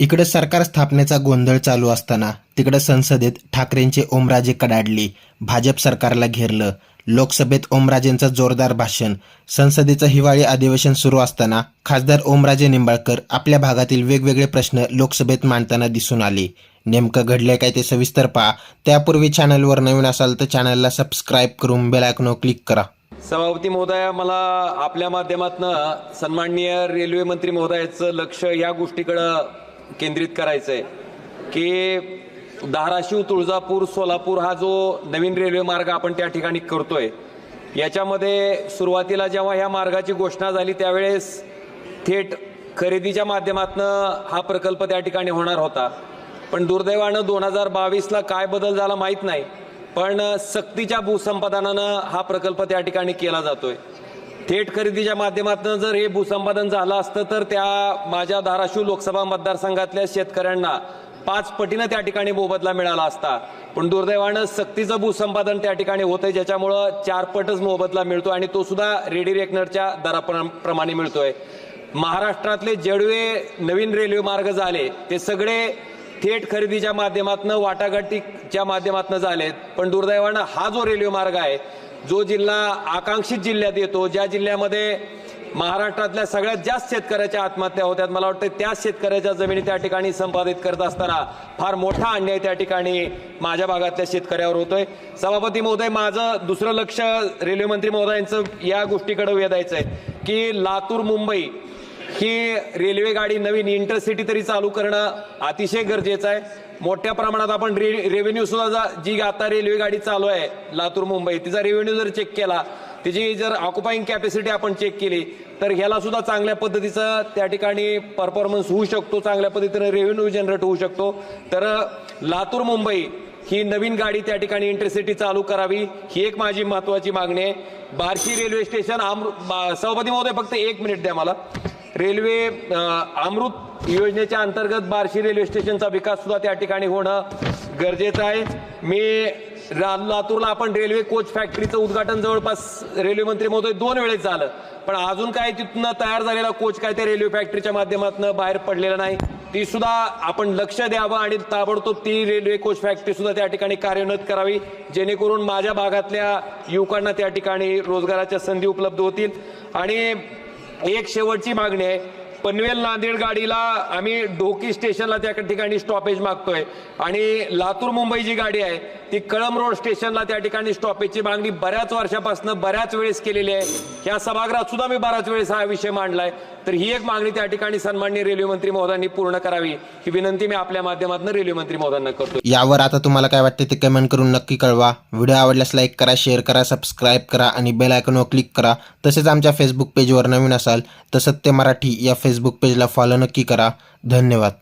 इकडे सरकार स्थापनेचा गोंधळ चालू असताना तिकडे संसदेत ठाकरेंचे ओमराजे कडाडले भाजप सरकारला घेरलं. लोकसभेत ओमराजेंचं जोरदार भाषण. संसदेचं हिवाळी अधिवेशन सुरू असताना खासदार ओमराजे निंबाळकर आपल्या भागातील वेगवेगळे प्रश्न लोकसभेत मांडताना दिसून आले. नेमकं घडलंय काय ते सविस्तर पहा. त्यापूर्वी चॅनलवर नवीन असाल तर चॅनलला सबस्क्राईब करून बेलायकनो क्लिक करा. सभापती महोदया मला आपल्या माध्यमातनं सन्माननीय रेल्वे मंत्री महोदयाचं लक्ष या गोष्टीकडं केंद्रित करायचं आहे की धाराशिव तुळजापूर सोलापूर हा जो नवीन रेल्वे मार्ग आपण त्या ठिकाणी करतोय याच्यामध्ये सुरुवातीला जेव्हा ह्या मार्गाची घोषणा झाली त्यावेळेस थेट खरेदीच्या माध्यमातनं हा प्रकल्प त्या ठिकाणी होणार होता. पण दुर्दैवानं दोन हजार बावीसला काय बदल झाला माहीत नाही पण सक्तीच्या भूसंपादनानं हा प्रकल्प त्या ठिकाणी केला जातोय. थेट खरेदीच्या माध्यमातून जर हे भूसंपादन झालं असतं तर त्या माझ्या धाराशिव लोकसभा मतदारसंघातल्या शेतकऱ्यांना पाच पटीनं त्या ठिकाणी मोबदला मिळाला असता. पण दुर्दैवानं सक्तीचं भूसंपादन त्या ठिकाणी होतंय ज्याच्यामुळं चार पटच मोबदला मिळतो आणि तो सुद्धा रेडी रेकनरच्या दराप्रमाणे मिळतोय. महाराष्ट्रातले जेडवे नवीन रेल्वे मार्ग झाले ते सगळे थेट खरेदीच्या माध्यमातून वाटाघाटीच्या माध्यमातून झालेत. पण दुर्दैवानं हा जो रेल्वे मार्ग आहे जो जिल्हा आकांक्षित जिल्ह्यात येतो ज्या जिल्ह्यामध्ये महाराष्ट्रातल्या सगळ्यात जास्त शेतकऱ्याच्या आत्महत्या होत्यात मला वाटतं त्याच शेतकऱ्याच्या जमिनी त्या ठिकाणी संपादित करत असताना फार मोठा अन्याय त्या ठिकाणी माझ्या भागातल्या शेतकऱ्यावर होतोय. सभापती महोदय माझं दुसरं लक्ष रेल्वे मंत्री महोदयांचं या गोष्टीकडे वेधायचं आहे की लातूर मुंबई ही रेल्वे गाडी नवीन इंटरसिटी तरी चालू करणं अतिशय गरजेचं आहे. मोठ्या प्रमाणात आपण रे रेव्हेन्यू सुद्धा जा- जी आता रेल्वे गाडी चालू आहे लातूर मुंबई तिचा रेव्हेन्यू जर चेक केला तिची जर ऑक्युपाईंग कॅपॅसिटी आपण चेक केली तर ह्याला सुद्धा चांगल्या पद्धतीचं त्या ठिकाणी परफॉर्मन्स होऊ शकतो चांगल्या पद्धतीनं रेव्हेन्यू जनरेट होऊ शकतो. तर लातूर मुंबई ही नवीन गाडी त्या ठिकाणी इंटरसिटी चालू करावी ही एक माझी महत्वाची मागणी आहे. बार्शी रेल्वे स्टेशन आम बा- सभापती महोदय फक्त एक मिनिट द्या मला. रेल्वे अमृत योजनेच्या अंतर्गत बार्शी रेल्वे स्टेशनचा विकास सुद्धा त्या ठिकाणी होणं गरजेचं आहे. मी लातूरला आपण रेल्वे कोच फॅक्टरीचं उद्घाटन जवळपास रेल्वे मंत्री महोदय दोन वेळेस झालं. पण अजून काय तिथनं तयार झालेला कोच काय त्या रेल्वे फॅक्टरीच्या माध्यमातून बाहेर पडलेला नाही. ती सुद्धा आपण लक्ष द्यावं आणि ताबडतोब ती रेल्वे कोच फॅक्टरी सुद्धा त्या ठिकाणी कार्यान्वित करावी. जेणेकरून माझ्या भागातल्या युवकांना त्या ठिकाणी रोजगाराच्या संधी उपलब्ध होतील. आणि एक शेवटची मागणी आहे. पनवेल नांदेड गाडीला आम्ही ढोकी स्टेशनला त्या ठिकाणी स्टॉपेज मागतोय. आणि लातूर मुंबई जी गाडी आहे ती कळम रोड स्टेशनला त्या ठिकाणी स्टॉपेजची मागणी बऱ्याच वर्षापासून बऱ्याच वेळेस केलेली आहे. या सभागृहात सुद्धा मी बऱ्याच वेळेस हा विषय मांडलाय. तर ही एक मागणी त्या ठिकाणी सन्माननीय रेल्वे मंत्री महोदयांनी पूर्ण करावी. ही विनंती मी आपल्या माध्यमातून रेल्वे मंत्री महोदयांना करतो यावर आता तुम्हाला काय वाटते ते कमेंट करून नक्की कळवा. व्हिडिओ आवडल्यास लाईक करा शेअर करा सबस्क्राईब करा आणि बेल आयकॉनवर क्लिक करा. तसेच आमच्या फेसबुक पेजवर नवीन असाल तर सत्य मराठी या फेसबुक पेजला फॉलो नक्की करा. धन्यवाद.